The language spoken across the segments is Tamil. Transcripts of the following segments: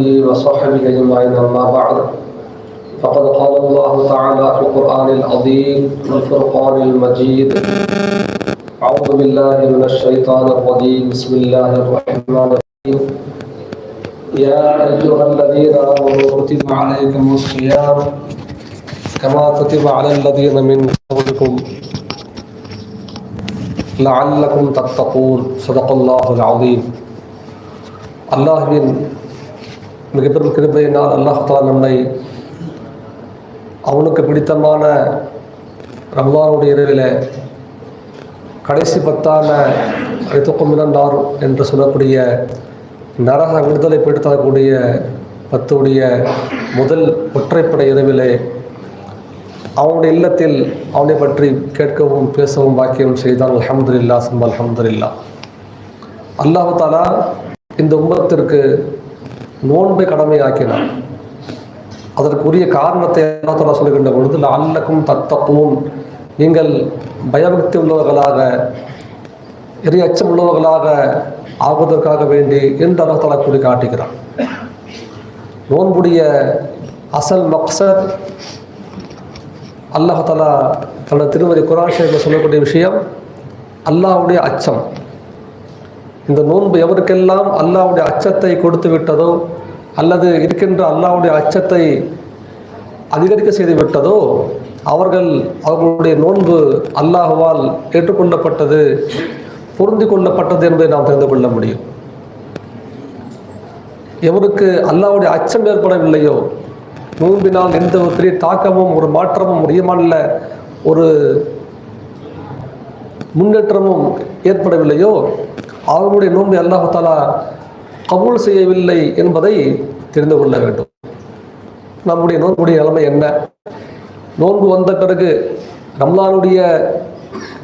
وآله وصحبه أجمعين أما بعد فقد قال الله تعالى في القرآن العظيم والفرقان المجيد أعوذ بالله من الشيطان الرجيم بسم الله الرحمن الرحيم يا أيها الذين آمنوا كتب عليكم الصيام كما كتب على الذين من قبلكم لعلكم تتقون صدق الله العظيم அல்லாஹ்வின் மிகப்பெரும் கிருபையினால் அல்லாஹாலா நம்மை அவனுக்கு பிடித்தமான ரம்லானுடைய இரவில் கடைசி பத்தான அழைத்துக்கும் மினந்தார் என்று சொல்லக்கூடிய நரக விடுதலை பெற்றுத்தரக்கூடிய பத்துடைய முதல் ஒற்றைப்படை இரவிலே அவனுடைய இல்லத்தில் அவனை பற்றி கேட்கவும் பேசவும் பாக்கியம் செய்தான் அலமதுல்லா சம்பா அலமதுல்லா அல்லாஹாலா இந்த உம்பத்திற்கு நோன்பை கடமையாக்கினார். அதற்குரிய காரணத்தை அல்லா சொல்லுகின்ற பொழுது அல்லக்கும் தத்தப்பும் நீங்கள் பயபக்தி உள்ளவர்களாக இறை அச்சம் உள்ளவர்களாக ஆகுவதற்காக வேண்டி என்று அல்லா கூறி காட்டுகிறார் நோன்புடைய அசல் மக்சத் அல்லாஹாலா தனது திருமதி குரான் சொல்லக்கூடிய விஷயம் அல்லாஹுடைய அச்சம். இந்த நோன்பு எவருக்கெல்லாம் அல்லாஹுடைய அச்சத்தை கொடுத்து விட்டதோ அல்லது இருக்கின்ற அல்லாவுடைய அச்சத்தை அதிகரிக்க செய்து விட்டதோ அவர்கள் அவர்களுடைய நோன்பு அல்லாஹுவால் ஏற்றுக்கொள்ளப்பட்டது பொருந்தி கொள்ளப்பட்டது என்பதை நாம் தெரிந்து கொள்ள முடியும். எவருக்கு அல்லாவுடைய அச்சம் ஏற்படவில்லையோ நோன்பினால் எந்த ஒரு பெரிய தாக்கமும் ஒரு மாற்றமும் முடியமான ஒரு முன்னேற்றமும் ஏற்படவில்லையோ அவர்களுடைய நோன்பை அல்லாஹாலா கபூல் செய்யவில்லை என்பதை தெரிந்து கொள்ள வேண்டும். நம்முடைய நோன்புடைய நிலைமை என்ன? நோன்பு வந்த பிறகு ரம்லானுடைய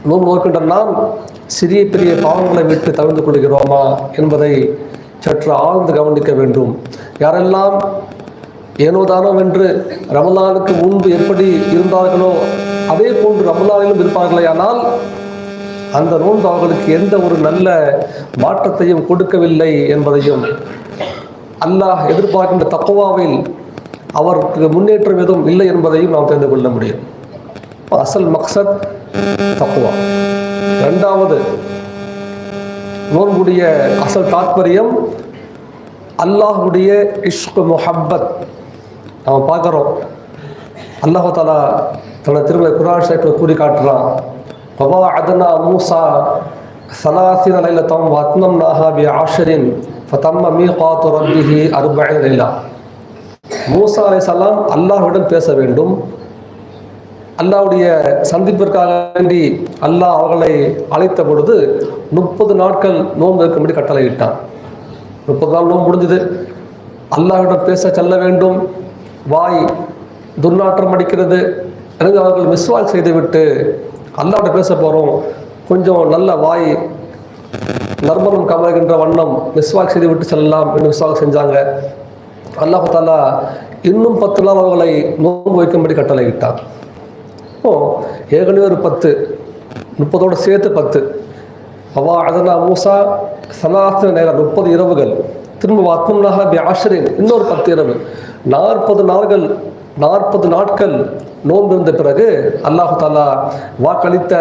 நோன்பு நோக்கின்ற நாம் சிறிய பெரிய பாவங்களை விட்டு தவிர்த்து கொள்கிறோமா என்பதை சற்று ஆழ்ந்து கவனிக்க வேண்டும். யாரெல்லாம் ஏனோதானோ என்று ரமலானுக்கு முன்பு எப்படி இருந்தார்களோ அதே போன்று ரமலானிலும் இருப்பார்களே ஆனால் அந்த நோன்பு அவர்களுக்கு எந்த ஒரு நல்ல மாற்றத்தையும் கொடுக்கவில்லை என்பதையும் அல்லாஹ் எதிர்பார்க்கின்ற தக்குவாவில் அவருக்கு முன்னேற்றம் எதுவும் இல்லை என்பதையும் நாம் தெரிந்து கொள்ள முடியும். அசல் மக்சத் தக்குவா ரெண்டாவது நோன்புடைய அசல் தாத்பரியம் அல்லாஹுடைய இஷ்கு முஹப்பத். நம்ம பார்க்குறோம். அல்லாஹாலா தன்னை திரும்ப குரான் ஷேக்கில் கூறி காட்டுறான். பபா அதனா மூசா சலாசின லைலத்தம் வத்னம் நாஹா பி ஆஷரின் ஃபதம்ம மீ காத்து ரப்பிஹி அர்பஇன் லைலா மூசா அலை சலாம் அல்லாஹுடன் பேச வேண்டும். அல்லாவுடைய சந்திப்பிற்காக வேண்டி அல்லாஹ் அவர்களை அழைத்த பொழுது முப்பது நாட்கள் நோன்பு இருக்கும்படி கட்டளையிட்டான். முப்பது நாள் நோன்பு முடிஞ்சது. அல்லாஹிடம் பேச செல்ல வேண்டும். வாய் துர்நாற்றம் அடிக்கிறது. எனவே அவர்கள் மிஸ்வால் செய்துவிட்டு அல்லாட்ட பேச போகிறோம் கொஞ்சம் நல்ல வாய் நர்மனம் கமல்கின்ற வண்ணம் மிஸ்வாக் செய்து விட்டு செல்லலாம் என்று மிஸ்வாக் செஞ்சாங்க. அல்லாஹு தாலா இன்னும் பத்து நாள் அவர்களை நோன்பு வைக்கும்படி கட்டளையிட்டான். ஓ ஏற்கனவே ஒரு பத்து முப்பதோடு சேர்த்து பத்து. அவா அதனா மூசா சனாசன நேரம் முப்பது இரவுகள். திரும்ப அத்மனாக பி ஆஷரின் இன்னொரு பத்து இரவு. நாற்பது நாள்கள் நாற்பது நாட்கள் நோன்பு இருந்த பிறகு அல்லாஹு தாலா வாக்களித்த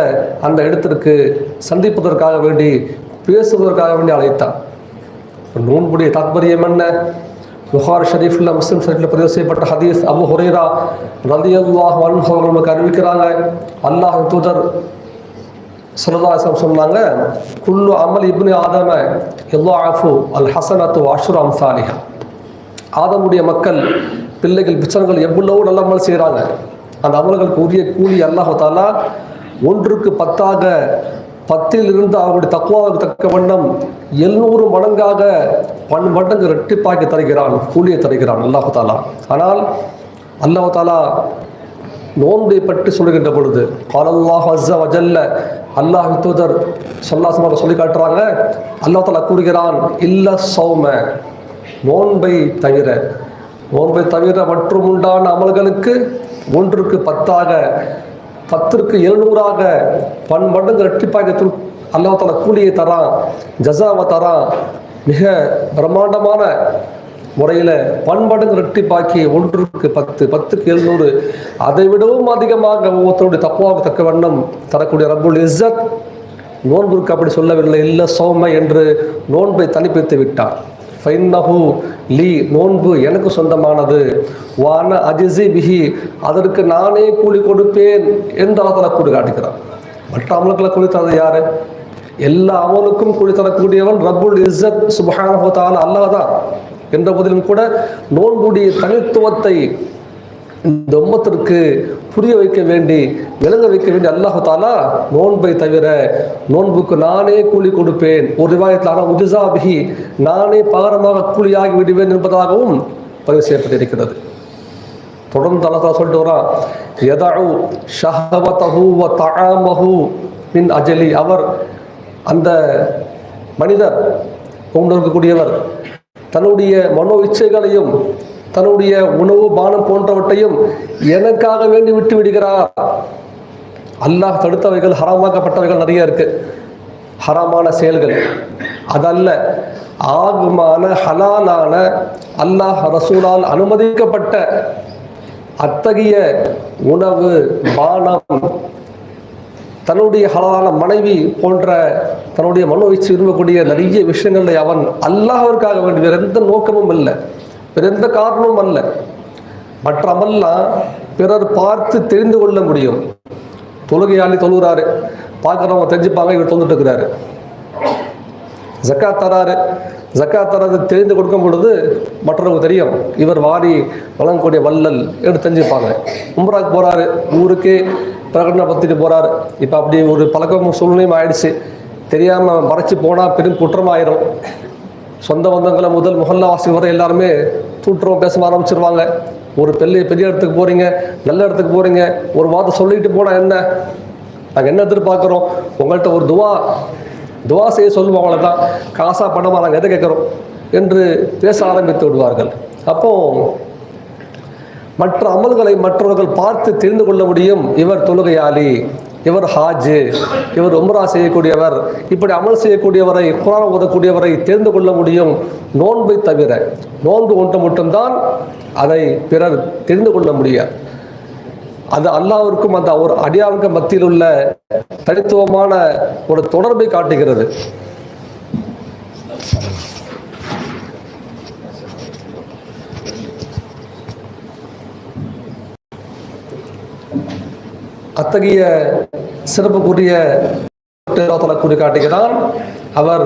அந்த இடத்திற்கு சந்திப்பதற்காக வேண்டி பேசுவதற்காக வேண்டி அழைத்தான். நோன்புடைய தாத்பரியம் என்ன? புகார் ஷரீஃபில் முஸ்லிம் ஷரீஃபில் பதிவு செய்யப்பட்ட ஹதீஸ் அபு ஹுரேரா ரதி அல்லாஹ் அவர்கள் நமக்கு அறிவிக்கிறாங்க. அல்லாஹ் தூதர் சொல்லதாசம் சொன்னாங்க குல்லு அமல் இப்னு ஆதம ஆஃபு அல் ஹசனத்து அஷ்ரு அம்சாலிஹா. ஆதமுடைய மக்கள் பிள்ளைகள் பிச்சனங்கள் எவ்வளவோ நல்ல அமல் செய்கிறாங்க அந்த அமல்களுக்கு உரிய கூலி அல்லாஹாலா ஒன்றுக்கு பத்தாக பத்தில் இருந்து அவருடைய தக்குவாவுக்கு தக்க வண்ணம் எழுநூறு மடங்காக பன் மடங்கு ரெட்டிப்பாக்கி தருகிறான் கூலியை தருகிறான் அல்லாஹு தாலா ஆனால் அல்லாஹு தாலா நோன்பை பற்றி சொல்லுகின்ற பொழுது காலல்லாஹ் அஸ்ஸ வஜல்ல அல்லாஹ் தூதர் சொல்லாசமாக சொல்லி காட்டுறாங்க. அல்லாஹ் தாலா கூறுகிறான் இல்ல சௌம நோன்பை தவிர நோன்பை தவிர மற்றும் உண்டான அமல்களுக்கு ஒன்றுக்கு பத்தாக பத்திற்கு எழுநூறாக பன் மடங்கு ரெட்டிப்பாக அல்லாஹ் கூலியை தரான் ஜசாவை தரான். மிக பிரம்மாண்டமான முறையில் பண்படுங்க ரெட்டிப்பாக்கி ஒன்றுக்கு பத்து பத்துக்கு எழுநூறு. அதை விடவும் அதிகமாக ஒவ்வொருத்தருடைய தப்பாக தக்க வண்ணம் தரக்கூடிய ரபுல் இஸ்ஸத். நோன்புக்கு அப்படி சொல்லவில்லை இல்லை சோம என்று நோன்பை தனிப்பித்து விட்டான். ஃபைன்னஹு லீ நோன்பு எனக்கு சொந்தமானது. வான அஜிசி பிஹி அதற்கு நானே கூலி கொடுப்பேன் என்று அதில் கூலி காட்டுகிறான். மற்ற அமலுக்களை கூலி தரது யாரு? எல்லா அமலுக்கும் கூலி தரக்கூடியவன் ரபுல் இஸ்ஸத் சுபஹானஹு தஆலா அல்லாஹ் தான். என்ற போதிலும் கூட நோன்புடைய தனித்துவத்தை இந்த உம்மத்திற்கு புரிய வைக்க வேண்டி விளங்க வைக்க வேண்டி அல்லாஹு தாலா நோன்பை தவிர நோன்புக்கு நானே கூலி கொடுப்பேன். ஒரு ரிவாயத்தில் ஆனால் நானே பகரமாக கூலியாகி விடுவேன் என்பதாகவும் பதிவு செய்யப்பட்டிருக்கிறது. தொடர்ந்து அல்லா சொல்லிட்டு வரான் எதழு ஷஹவதஹு வ தஆமஹு மின் அஜலி. அவர் அந்த மனிதர் கொண்டிருக்கக்கூடியவர் தன்னுடைய மனோ இச்சைகளையும் தன்னுடைய உணவு பானம் போன்றவற்றையும் எனக்காக வேண்டி விட்டு விடுகிறார். அல்லாஹ் தடுத்தவைகள் ஹராமாக்கப்பட்டவைகள் நிறைய இருக்கு. ஹராமான செயல்கள். அதல்ல ஆகுமான ஹலாலான அல்லாஹ் ரசூலால் அனுமதிக்கப்பட்ட அத்தகைய உணவு பானம் தன்னுடைய ஹலாலான மனைவி போன்ற தன்னுடைய மனோ இச்சு விரும்பக்கூடிய நிறைய விஷயங்களை அவன் அல்லாஹிற்காக வேண்டிய எந்த நோக்கமும் இல்லை. வேறு எந்த காரணமும் அல்ல. மற்ற அமல்லாம் பிறர் பார்த்து தெரிந்து கொள்ள முடியும். தொழுகையாளி தொழுகிறாரு. பார்க்குறவங்க தெரிஞ்சுப்பாங்க இவர் தொழுந்துட்டு இருக்கிறாரு ஜக்கா தராரு. ஜக்கா தராது தெரிந்து கொடுக்கும் பொழுது மற்றவங்க தெரியும். இவர் வாரி வழங்கக்கூடிய வள்ளல் என்று தெரிஞ்சுப்பாங்க. உம்ராக்கு போறாரு. ஊருக்கு பிரகடனை பத்திட்டு போறாரு. இப்போ அப்படி ஒரு பழக்கமும் சூழ்நிலையும் ஆயிடுச்சு. தெரியாம மறைச்சு போனா பெரும் குற்றமாயிரும். சொந்த பந்தங்களை முதல் முகல்லாவாசி வரை எல்லாருமே தூட்டுறோம் பேச ஆரம்பிச்சிருவாங்க. ஒரு பெரிய பெரிய இடத்துக்கு போறீங்க நல்ல இடத்துக்கு போறீங்க ஒரு வார்த்தை சொல்லிட்டு போனா என்ன? நாங்கள் என்ன எதிர்பார்க்குறோம்? உங்கள்கிட்ட ஒரு துவா துவா செய்ய சொல்லுவோம் அவ்வளோதான் காசா பணமாக நாங்கள் எதை கேட்குறோம்? என்று பேச ஆரம்பித்து விடுவார்கள். அப்போ மற்ற அமல்களை மற்றவர்கள் பார்த்து தெரிந்து கொள்ள முடியும். இவர் தொழுகையாளி. இவர் ஹாஜு இவர் உம்ரா செய்யக்கூடியவர். இப்படி அமல் செய்யக்கூடியவரை குரான் ஓதக்கூடியவரை தெரிந்து கொள்ள முடியும் நோன்பை தவிர. நோன்பு ஒன்று மட்டும்தான் அதை பிறர் தெரிந்து கொள்ள முடியாது. அது அல்லாவிற்கும் அந்த ஒரு அடியாளுக்கு மத்தியில் உள்ள தனித்துவமான ஒரு தொடர்பை காட்டுகிறது. அத்தகைய சிறப்புக்குரிய கூறி காட்டுகிறான் அவர்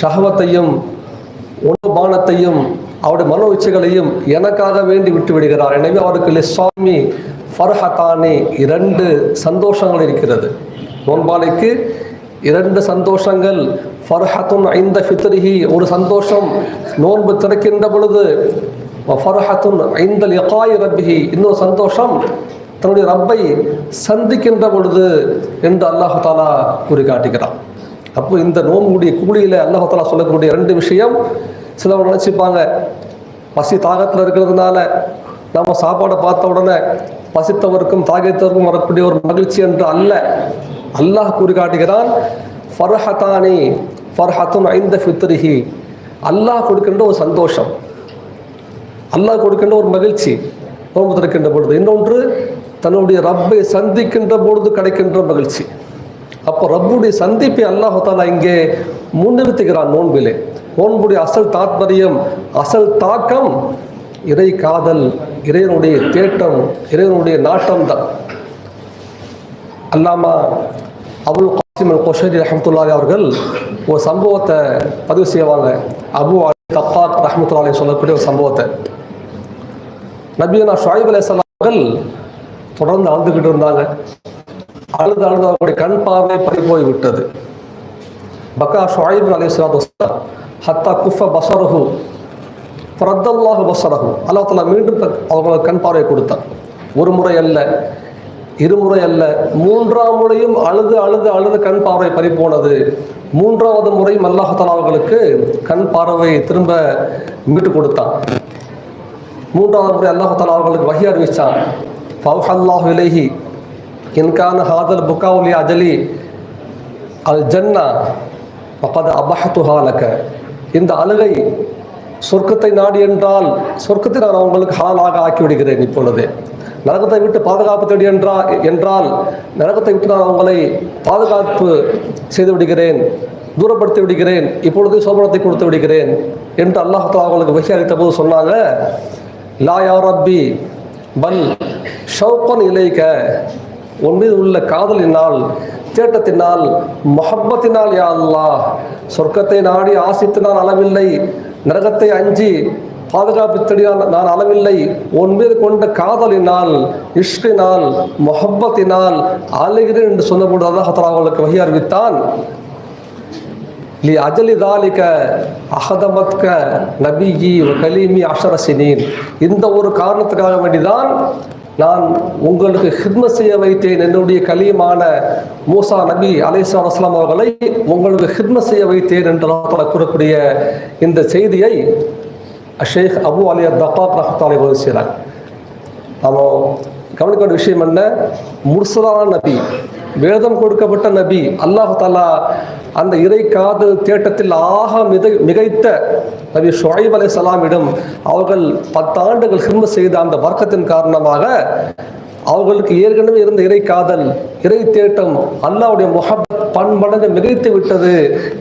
ஷஹவத்தையும் உணவுபானத்தையும் அவருடைய மனோ இச்சைகளையும் எனக்காக வேண்டி விட்டு விடுகிறார். எனவே அவருக்கு சுவாமி ஃபர்ஹத்தானி இரண்டு சந்தோஷங்கள் இருக்கிறது. நோன்பாலைக்கு இரண்டு சந்தோஷங்கள் ஃபர்ஹத்துன் ஐந்த ஃபித்ரிஹி ஒரு சந்தோஷம் நோன்பு திறக்கின்ற பொழுது ஃபர்ஹத்துன் ஐந்தல் யகாய் ரப்பிஹி இன்னொரு சந்தோஷம் தன்னுடைய ரப்பை சந்திக்கின்ற பொழுது என்று அல்லாஹாலா கூறி காட்டுகிறான் அப்போ இந்த நோன்புடைய கூலியில் அல்லாஹாலா சொல்லக்கூடிய ரெண்டு விஷயம் சிலவங்க நினச்சிப்பாங்க பசி தாகத்தில் இருக்கிறதுனால நம்ம சாப்பாடை பார்த்த உடனே பசித்தவருக்கும் தாகித்தவருக்கும் வரக்கூடிய ஒரு மகிழ்ச்சி என்று அல்ல. அல்லாஹ் கூறி காட்டுகிறான் ஃபர்ஹத்தானி ஃபர்ஹத்தும் ஐந்த ஃபித்ரிஹி. அல்லாஹ் கொடுக்கின்ற ஒரு சந்தோஷம் அல்லாஹ் கொடுக்கின்ற ஒரு மகிழ்ச்சி நோன்பு திறக்கின்ற பொழுது. இன்னொன்று தன்னுடைய ரப்பை சந்திக்கின்ற பொழுது கிடைக்கின்ற மகிழ்ச்சி. அப்போ ரப்புடைய சந்திப்பை அல்லாஹாலா இங்கே முன்னிறுத்துகிறான் நோன்பிலே. நோன்புடைய அசல் தாத்பரியம் அசல் தாக்கம் இறை காதல் இறைவனுடைய தேட்டம் இறைவனுடைய நாட்டம் தான் அல்லாமா அபுல் காசிம் கொஷரி ரஹமத்துல்லாலி அவர்கள் ஒரு சம்பவத்தை பதிவு செய்வாங்க. அபு அலி தப்பாத் ரஹமத்துல்லாலி சொல்லக்கூடிய ஒரு சம்பவத்தை. நபியனா ஷாயிப் அலைஹிஸ்ஸலாம் அவர்கள் தொடர்ந்து அழுதுகிட்டு இருந்தாங்க. அழுது அழுது அவருடைய கண் பார்வை பறி போய் விட்டது. பக்கா ஷாயிப் அலைஹிஸ்ஸலாத்து ஹத்தா குஃப பசரஹு ஃபரத்தல்லாஹு பசரஹு அல்லா தலா மீண்டும் த- அவர்களுக்கு கண் பார்வை கொடுத்தார் ஒரு முறை அல்ல இருமுறை அல்ல மூன்றாம் முறையும் அழுது அழுது அழுது கண் பார்வை பறி போனது. மூன்றாவது முறையும் அல்லாஹ் அவர்களுக்கு கண் பார்வை திரும்ப மீட்டு கொடுத்தான். மூன்றாவது முறை அல்லாஹ் அவர்களுக்கு வகி அறிவிச்சான். ஃபவுஹல்லாஹ் இலைஹி இன்கான ஹாதல் புகாவுலி அஜலி அல் ஜன்னா ஃபகத் இந்த அழுகை சொர்க்கத்தை நாடி என்றால் சொர்க்கத்தை நான் அவங்களுக்கு ஹாலாக ஆக்கி விடுகிறேன் இப்பொழுது. நரகத்தை விட்டு பாதுகாப்பு தேடி என்றா என்றால் நரகத்தை விட்டு நான் அவங்களை பாதுகாப்பு செய்து விடுகிறேன் தூரப்படுத்தி விடுகிறேன் இப்பொழுது சோபனத்தை கொடுத்து விடுகிறேன் என்று அல்லாஹால அவங்களுக்கு வகை அளித்த போது சொன்னாங்க லா யார் ரப்பி பல் ஷவுக்கன் இலைக்க உன் மீது உள்ள காதலினால் தேட்டத்தினால் மொஹப்பத்தினால் யா அல்லாஹ். சொர்க்கத்தை நாடி ஆசித்து நான் அளவில்லை நரகத்தை அஞ்சி பாதுகாப்பு தேடினால் நான் அளவில்லை. உன் மீது கொண்ட காதலினால் இஷ்கினால் மொஹப்பத்தினால் அழுகிறேன் என்று சொன்னபோது அல்லாஹ் அவர்களுக்கு வகை அறிவித்தான். லி அஜலி தாலிக அகதமத்க நபியி கலீமி அஷரசினீன் இந்த ஒரு காரணத்துக்காக வேண்டிதான் நான் உங்களுக்கு ஹித்ம செய்ய வைத்தேன் என்னுடைய கலியமான மூசா நபி அலைசா அஸ்லாம் அவர்களை உங்களுக்கு ஹித்ம செய்ய வைத்தேன் என்று கூறக்கூடிய இந்த செய்தியை ஷேக் அபு அலி தப்பா பிரகத்தாலை உதவி செய்கிறார் நாம கவனிக்க வேண்டிய விஷயம் என்ன? முர்சலான நபி. வேதம் கொடுக்கப்பட்ட நபி அல்லாஹ் தாலா அந்த இறை காதல் தேட்டத்தில் ஆக மிக மிகைத்த நபி ஷொஹைப் அலை சலாமிடம் அவர்கள் பத்தாண்டுகள் ஹிம்ம செய்த அந்த வர்க்கத்தின் காரணமாக அவர்களுக்கு ஏற்கனவே இருந்த இறை காதல் இறை தேட்டம் அல்லாவுடைய முகப் பன்மடங்கு மிகைத்து விட்டது.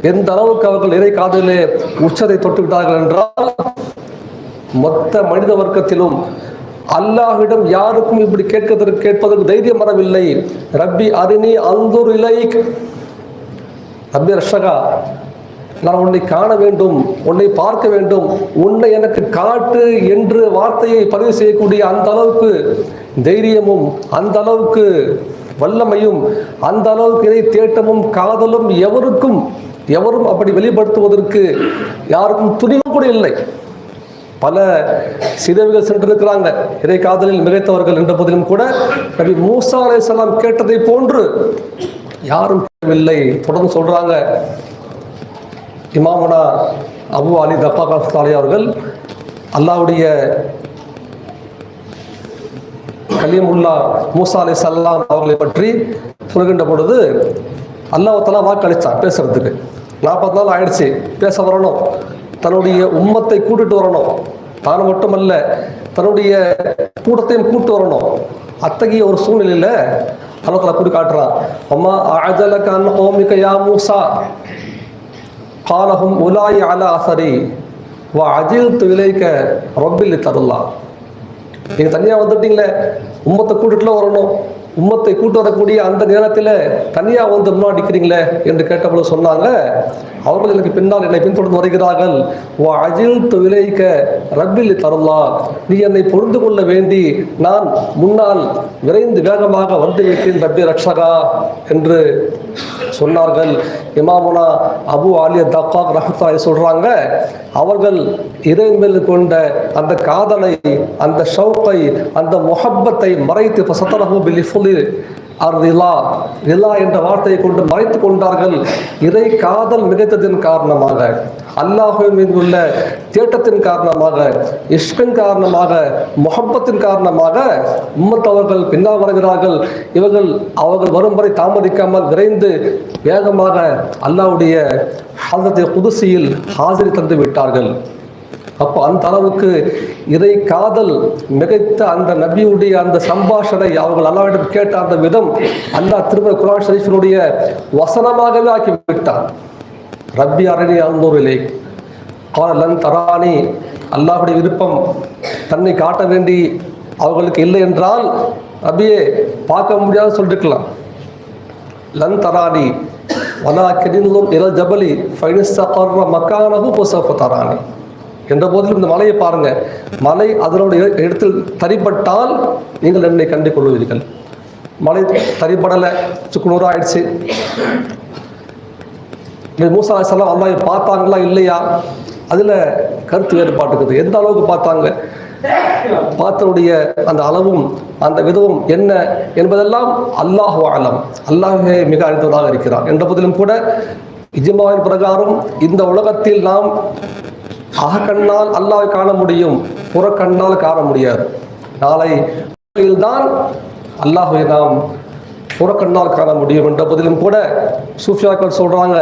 எந்த அளவுக்கு அவர்கள் இறை காதலே உச்சத்தை தொட்டு விட்டார்கள் என்றால் மொத்த மனித வர்க்கத்திலும் அல்லாஹ்விடம் யாருக்கும் இப்படி கேட்கதற்கு கேட்பதற்கு தைரியம் வரவில்லை. ரப்பி அரிணி அந்தூர் இலைக். ரப்பி ரஷகா நான் உன்னை காண வேண்டும் உன்னை பார்க்க வேண்டும். உன்னை எனக்கு காட்டு என்று வார்த்தையை பதிவு செய்யக்கூடிய அந்த அளவுக்கு தைரியமும் அந்த அளவுக்கு வல்லமையும் அந்த அளவுக்கு இதை தேட்டமும் காதலும் எவருக்கும் எவரும் அப்படி வெளிப்படுத்துவதற்கு யாருக்கும் துணிவு கூட இல்லை. பல சிதவிகள் சென்றிருக்கிறாங்க. இறை காதலில் மிகைத்தவர்கள் என்ற போதிலும் கூட நபி மூசா அலைஹிஸ்ஸலாம் கேட்டதை போன்று யாரும் கேட்கவில்லை. தொடர்ந்து சொல்றாங்க. இமாமனா அபு அலி தப்பா காலி அவர்கள் அல்லாவுடைய கலியமுல்லா மூசா அலி சல்லாம் அவர்களை பற்றி சொல்கின்ற பொழுது அல்லாஹத்தெல்லாம் வாக்களித்தான் பேசுறதுக்கு. நாற்பது நாள் ஆயிடுச்சு. பேச வரணும். தன்னுடைய உம்மத்தை கூட்டிட்டு வரணும். தான் மட்டுமல்ல தன்னுடைய கூட்டத்தையும் கூட்டு வரணும். அத்தகைய ஒரு சூழ்நிலையில அல்லாஹ் கூட்டி காட்டுறான். அம்மா அஜல கண் ஓமிக யா மூசா? காலஹும் உலாய் அல அசரி. வா அஜில் துவிலைக்க ரொப்பில் தருல்லா நீங்க தனியா வந்துட்டீங்களே உம்மத்தை கூட்டிட்டுல வரணும். உம்மத்தை கூட்டு வரக்கூடிய அந்த நேரத்தில் தனியா வந்து முன்னாடிக்கிறீங்களே என்று கேட்டபோது சொன்னாங்க அவர்கள் எனக்கு பின்னால் என்னை பின்தொடர்ந்து வருகிறார்கள். வா அஜில் துவிலைக்க ரப்பில் தருல்லா. நீ என்னை பொருந்து கொள்ள வேண்டி நான் முன்னால் விரைந்து வேகமாக வந்து விட்டேன் ரப்பி ரக்ஷகா என்று சொன்னார்கள். இமாமுனா அபு ஆலிய தக்கா ரஹத்தாய் சொல்றாங்க அவர்கள் இறைவன் கொண்ட அந்த காதலை அந்த ஷவுக்கை அந்த மொஹப்பத்தை மறைத்து சத்தரகு பிலிஃபுலி அர் ரிலா ரிலா என்ற வார்த்தையை கொண்டு மறைத்து கொண்டார்கள். இறை காதல் மிகைத்ததின் காரணமாக அல்லாஹுவின் மீது உள்ள தேட்டத்தின் காரணமாக இஷ்கின் காரணமாக முகப்பத்தின் காரணமாக உம்மத்தவர்கள் பின்னால் வருகிறார்கள். இவர்கள் அவர்கள் வரும் வரை தாமதிக்காமல் விரைந்து வேகமாக அல்லாவுடைய ஹாதத்தை புதுசியில் ஹாஜரி தந்து விட்டார்கள். அப்போ அந்த அளவுக்கு இறை காதல் மிகைத்த அந்த நபியுடைய அந்த சம்பாஷணை அவர்கள் அல்லாவிடம் கேட்ட அந்த விதம் அல்லாஹ் திருமண குரான் ஷரீஃபினுடைய வசனமாகவே ஆக்கி விட்டான் ரப்பி அரணி அந்தூரிலே காலன் தராணி அல்லாஹுடைய விருப்பம் தன்னை காட்ட வேண்டி அவர்களுக்கு இல்லை என்றால் ரபியே பார்க்க முடியாது சொல்லிருக்கலாம். லன் தராணி வலா கெடிலும் இல ஜபலி ஃபைனிஸ்தா மக்கானகு பொசஃப தராணி என்ற போதிலும் இந்த மலையை பாருங்க. மலை அதனுடைய இடத்தில் தரிப்பட்டால் நீங்கள் என்னை கண்டு கொள்வீர்கள் மலை தரிப்படலை சுக்குநூறு ஆயிடுச்சு. மூசா அலைஹிஸ்ஸலாம் அல்லாஹ் பார்த்தாங்களா இல்லையா? அதில் கருத்து வேறுபாடு இருக்குது. எந்த அளவுக்கு பார்த்தாங்க? பார்த்தனுடைய அந்த அளவும் அந்த விதவும் என்ன என்பதெல்லாம் அல்லாஹ் ஆலம் அல்லாஹே மிக அறிந்ததாக இருக்கிறார். என்ற போதிலும் கூட இஜ்மாவின் பிரகாரம் இந்த உலகத்தில் நாம் அகக்கண்ணால் அல்லாஹ் காண முடியும் புறக்கண்ணால் காண முடியாது. நாளை தான் அல்லாஹை நாம் புறக்கண்ணால் காண முடியும் என்ற போதிலும் கூட சூஃபியாக்கள் சொல்றாங்க.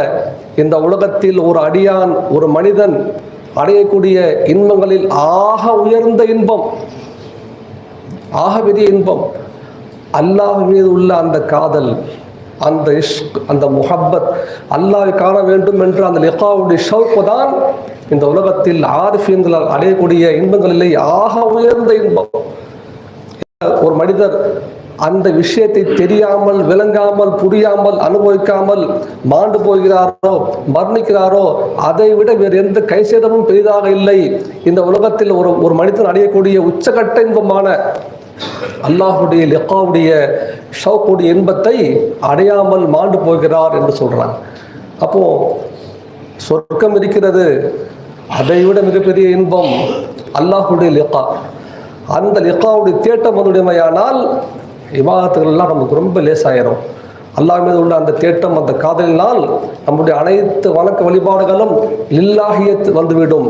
இந்த உலகத்தில் ஒரு அடியான் ஒரு மனிதன் அடையக்கூடிய இன்பங்களில் ஆக உயர்ந்த இன்பம் ஆக பெரிய இன்பம். அல்லாஹ் மீது உள்ள அந்த காதல் அந்த இஷ்க் அந்த முஹப்பத் அல்லாஹை காண வேண்டும் என்ற அந்த லிகாவுடைய ஷவுக்கு தான் இந்த உலகத்தில் ஆரிஃபீன்களால் அடையக்கூடிய இன்பங்களிலே ஆக உயர்ந்த இன்பம். ஒரு மனிதர் அந்த விஷயத்தை தெரியாமல் விளங்காமல் புரியாமல் அனுபவிக்காமல் மாண்டு போகிறாரோ மரணிக்கிறாரோ அதை விட வேறு எந்த கைசேதமும் பெரிதாக இல்லை. இந்த உலகத்தில் ஒரு ஒரு மனிதன் அடையக்கூடிய உச்சகட்ட இன்பமான அல்லாஹுடைய லெக்காவுடைய ஷவுக்குடைய இன்பத்தை அடையாமல் மாண்டு போகிறார் என்று சொல்றாங்க. அப்போ சொர்க்கம் இருக்கிறது அதை விட மிகப்பெரிய இன்பம் அல்லாஹுடைய லிக்கா அந்த லிக்காவுடைய தேட்டம் வந்துடைமையானால் விவாகத்துகள்லாம் நமக்கு ரொம்ப லேசாயிரும். அல்லாஹ் மீது உள்ள அந்த தேட்டம் அந்த காதலினால் நம்முடைய அனைத்து வணக்க வழிபாடுகளும் இல்லாகிய வந்துவிடும்.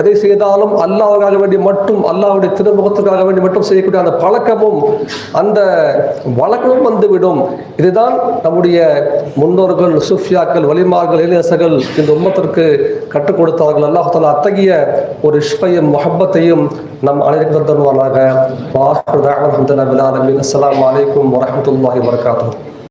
எதை செய்தாலும் அல்லாவுக்காக வேண்டி மட்டும் அல்லாவுடைய திருமுகத்துக்காக வேண்டி மட்டும் செய்யக்கூடிய அந்த பழக்கமும் அந்த வழக்கமும் வந்துவிடும். இதுதான் நம்முடைய முன்னோர்கள் சுஃபியாக்கள் வலிமார்கள் இளையசர்கள் இந்த உம்மத்திற்கு கற்றுக் கொடுத்தார்கள். அல்லாஹ் அத்தகைய ஒரு இஷ்பையும் மொஹப்பத்தையும் நம் அனைவரும் தருவானாக அஸ்லாம் வலைக்கம் ரபில் வரகாத்தூர்